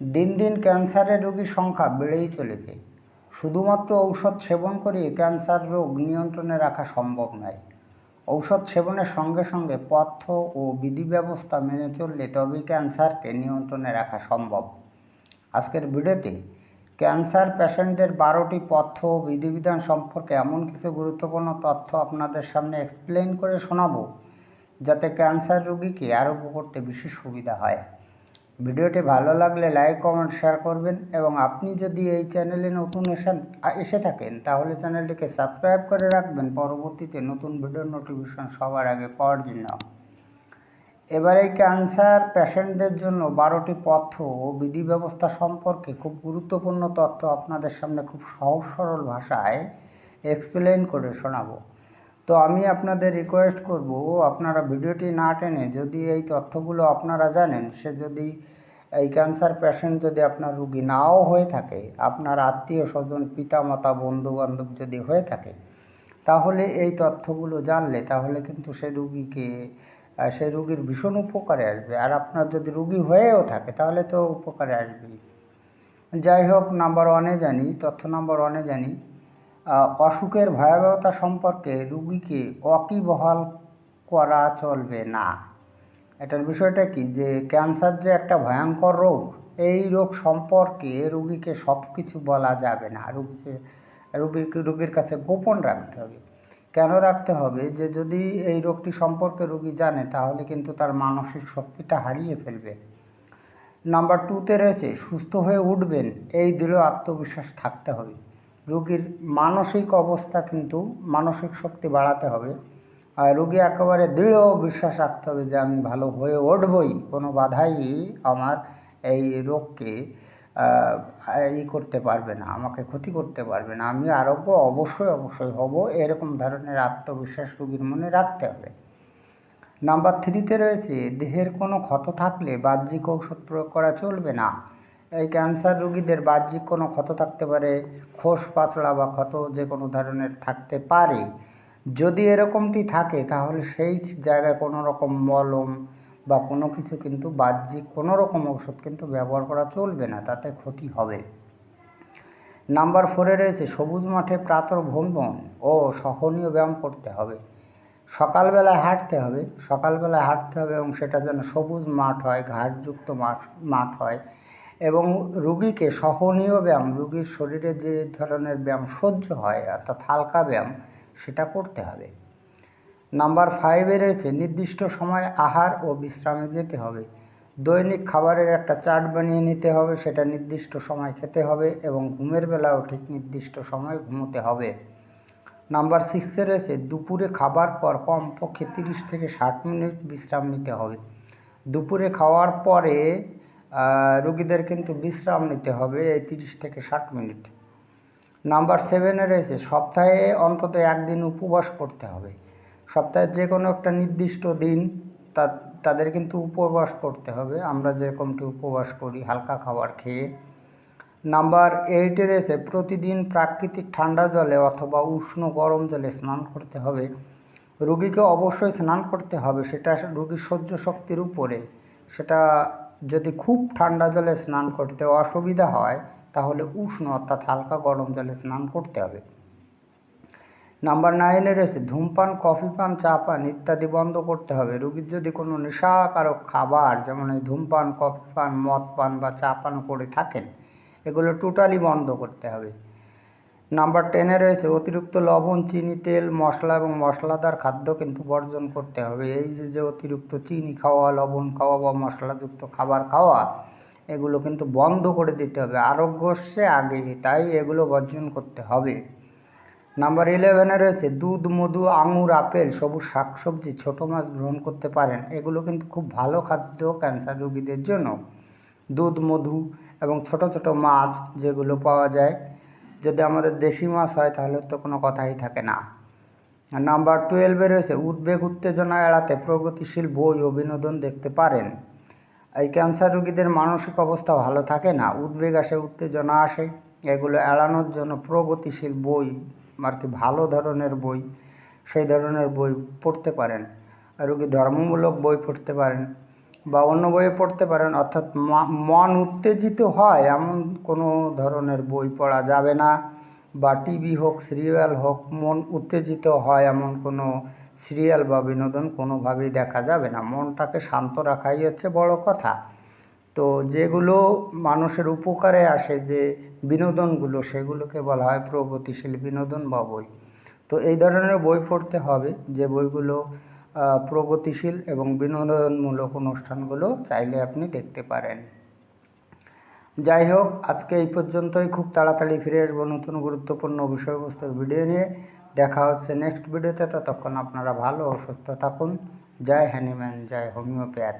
দিন দিন ক্যান্সারের রোগীর সংখ্যা বেড়েই চলেছে। শুধুমাত্র ঔষধ সেবন করে ক্যান্সার রোগ নিয়ন্ত্রণে রাখা সম্ভব নয়। ঔষধ সেবনের সঙ্গে সঙ্গে পথ্য ও বিধি ব্যবস্থা মেনে চললে তবেই ক্যান্সারকে নিয়ন্ত্রণে রাখা সম্ভব। আজকের ভিডিওতে ক্যান্সার পেশেন্টদের বারোটি পথ্য ও বিধিবিধান সম্পর্কে এমন কিছু গুরুত্বপূর্ণ তথ্য আপনাদের সামনে এক্সপ্লেন করে শোনাবো, যাতে ক্যান্সার রোগীকে আরোগ্য করতে বিশেষ সুবিধা হয়। ভিডিওটি ভালো লাগলে লাইক, কমেন্ট, শেয়ার করবেন এবং আপনি যদি এই চ্যানেলে নতুন এসেন এসে থাকেন, তাহলে চ্যানেলটিকে সাবস্ক্রাইব করে রাখবেন। পরবর্তীতে নতুন ভিডিওর নোটিফিকেশন সবার আগে পাওয়ার জন্য। এবার এই ক্যান্সার পেশেন্টদের জন্য বারোটি পথ্য ও বিধি ব্যবস্থা সম্পর্কে খুব গুরুত্বপূর্ণ তথ্য আপনাদের সামনে খুব সহজ, সরল ভাষায় এক্সপ্লেন করে শোনাবো। তো আমি আপনাদের রিকোয়েস্ট করব, আপনারা ভিডিওটি না টেনে যদি এই তথ্যগুলো আপনারা জানেন, সে যদি এই ক্যান্সার পেশেন্ট যদি আপনার রুগী নাও হয়ে থাকে, আপনার আত্মীয় স্বজন, পিতামাতা বন্ধু বান্ধব যদি হয়ে থাকে, তাহলে এই তথ্যগুলো জানলে তাহলে কিন্তু সে রুগীকে সে রুগীর ভীষণ উপকারে আসবে। আর আপনার যদি রুগী হয়েও থাকে, তাহলে তো উপকারে আসবেই। যাই হোক নাম্বার ওয়ানে জানি, তথ্য নাম্বার ওয়ানে জানি। অসুখের ভয়াবহতা সম্পর্কে রুগীকে অকিবহাল করা চলবে না। এটার বিষয়টা কি? যে ক্যান্সার যে একটা ভয়ঙ্কর রোগ, এই রোগ সম্পর্কে রুগীকে সব কিছু বলা যাবে না। রুগীকে রুগীর রুগীর কাছে গোপন রাখতে হবে। কেন রাখতে হবে? যে যদি এই রোগটি সম্পর্কে রুগী জানে, তাহলে কিন্তু তার মানসিক শক্তিটা হারিয়ে ফেলবে। নাম্বার টুতে রয়েছে, সুস্থ হয়ে উঠবেন, এই দিলেও আত্মবিশ্বাস থাকতে হবে। রুগীর মানসিক অবস্থা কিন্তু মানসিক শক্তি বাড়াতে হবে। আর রুগী একেবারে দৃঢ় বিশ্বাস রাখতে হবে যে, আমি ভালো হয়ে উঠবই। কোনো বাধাই আমার এই রোগকে ই করতে পারবে না, আমাকে ক্ষতি করতে পারবে না। আমি আরোগ্য অবশ্যই অবশ্যই হব। এরকম ধরনের আত্মবিশ্বাস রোগীর মনে রাখতে হবে। নাম্বার থ্রিতে রয়েছে, দেহের কোনো ক্ষত থাকলে বাহ্যিক ঔষধ প্রয়োগ করা চলবে না। এই ক্যান্সার রোগীদের বাহ্যিক কোনো ক্ষত থাকতে পারে, খোস পাতলা বা ক্ষত যে কোনো ধরনের থাকতে পারে। যদি এরকমটি থাকে, তাহলে সেই জায়গায় কোনো রকম মলম বা কোনো কিছু কিন্তু বাহ্যিক কোনো রকম ঔষধ কিন্তু ব্যবহার করা চলবে না, তাতে ক্ষতি হবে। নাম্বার ফোরে রয়েছে, সবুজ মাঠে প্রাতর ভ্রমণ ও সহনীয় ব্যায়াম করতে হবে। সকালবেলায় হাঁটতে হবে, সকালবেলায় হাঁটতে হবে এবং সেটা যেন সবুজ মাঠ হয় ঘাসযুক্ত মাঠ মাঠ হয়। এবং রুগীকে সহনীয় ব্যায়াম, রুগীর শরীরে যে ধরনের ব্যায়াম সহ্য হয়, অর্থাৎ হালকা ব্যায়াম, সেটা করতে হবে। নাম্বার ফাইভে রয়েছে, নির্দিষ্ট সময় আহার ও বিশ্রামে যেতে হবে। দৈনিক খাবারের একটা চার্ট বানিয়ে নিতে হবে, সেটা নির্দিষ্ট সময় খেতে হবে এবং ঘুমের বেলাও ঠিক নির্দিষ্ট সময় ঘুমোতে হবে। নাম্বার সিক্সে রয়েছে, দুপুরে খাবার পর কমপক্ষে তিরিশ থেকে ষাট মিনিট বিশ্রাম নিতে হবে। দুপুরে খাওয়ার পরে রুগীদের কিন্তু বিশ্রাম নিতে হবে এই তিরিশ থেকে ষাট মিনিট। নাম্বার সেভেনে রয়েছে, সপ্তাহে অন্তত একদিন উপবাস করতে হবে। সপ্তাহের যে কোনো একটা নির্দিষ্ট দিন তা তাদের কিন্তু উপবাস করতে হবে। আমরা যেরকমটি উপবাস করি, হালকা খাবার খেয়ে। নাম্বার এইটে রয়েছে, প্রতিদিন প্রাকৃতিক ঠান্ডা জলে অথবা উষ্ণ গরম জলে স্নান করতে হবে। রুগীকে অবশ্যই স্নান করতে হবে, সেটা রুগীর সহ্য শক্তির উপরে। সেটা যদি খুব ঠান্ডা জলে স্নান করতে অসুবিধা হয়, তাহলে উষ্ণ অর্থাৎ হালকা গরম জলে স্নান করতে হবে। নাম্বার নাইনে রয়েছে ধূমপান, কফি পান, চা পান ইত্যাদি বন্ধ করতে হবে। রুগীর যদি কোনো নেশাকারক খাবার, যেমন এই ধূমপান, কফি পান, মদ পান বা চা পান করে থাকেন, এগুলো টোটালি বন্ধ করতে হবে। নাম্বার টেনে রয়েছে, অতিরিক্ত লবণ, চিনি, তেল, মশলা এবং মশলাদার খাদ্য কিন্তু বর্জন করতে হবে। এই যে যে অতিরিক্ত চিনি খাওয়া, লবণ খাওয়া বা মশলাযুক্ত খাবার খাওয়া, এগুলো কিন্তু বন্ধ করে দিতে হবে। আরোগ্য সে আগে তাই এগুলো বর্জন করতে হবে। নাম্বার ইলেভেনে রয়েছে, দুধ, মধু, আঙুর, আপেল, সবুজ শাকসবজি, ছোটো মাছ গ্রহণ করতে পারেন। এগুলো কিন্তু খুব ভালো খাদ্য ক্যান্সার রোগীদের জন্য। দুধ, মধু এবং ছোট ছোট মাছ যেগুলো পাওয়া যায় যদি আমাদের দেশি মাছ হয়, তাহলে তো কোনো কথাই থাকে না। নাম্বার টুয়েলভে রয়েছে, উদ্বেগ, উত্তেজনা এড়াতে প্রগতিশীল বই ও বিনোদন দেখতে পারেন। এই ক্যান্সার রোগীদের মানসিক অবস্থা ভালো থাকে না, উদ্বেগ আসে, উত্তেজনা আসে। এগুলো এড়ানোর জন্য প্রগতিশীল বই, আর কি ভালো ধরনের বই, সেই ধরনের বই পড়তে পারেন। রোগী ধর্মমূলক বই পড়তে পারেন। বা অন্য বইয়ে পড়তে পারেন, অর্থাৎ মন উত্তেজিত হয়, এমন কোনো ধরনের বই পড়া যাবে না। বা টিভি হোক, সিরিয়াল হোক, মন উত্তেজিত হয়, এমন কোনো সিরিয়াল বা বিনোদন কোনোভাবেই দেখা যাবে না। মনটাকে শান্ত রাখাই হচ্ছে বড় কথা। তো যেগুলো মানুষের উপকারে আসে, যে বিনোদনগুলো, সেগুলোকে বলা হয় প্রগতিশীল বিনোদন বা বই। তো এই ধরনের বই পড়তে হবে, যে বইগুলো প্রগতিশীল এবং বিনোদনমূলক অনুষ্ঠানগুলো চাইলে আপনি দেখতে পারেন। যাই হোক, আজকে এই পর্যন্তই। খুব তাড়াতাড়ি ফিরে আসব নতুন গুরুত্বপূর্ণ বিষয়বস্তুর ভিডিও নিয়ে। দেখা হচ্ছে নেক্সট ভিডিওতে ততক্ষণ আপনারা ভালো ও সুস্থ থাকুন। জয় হ্যানিম্যান জয় হোমিওপ্যাথ।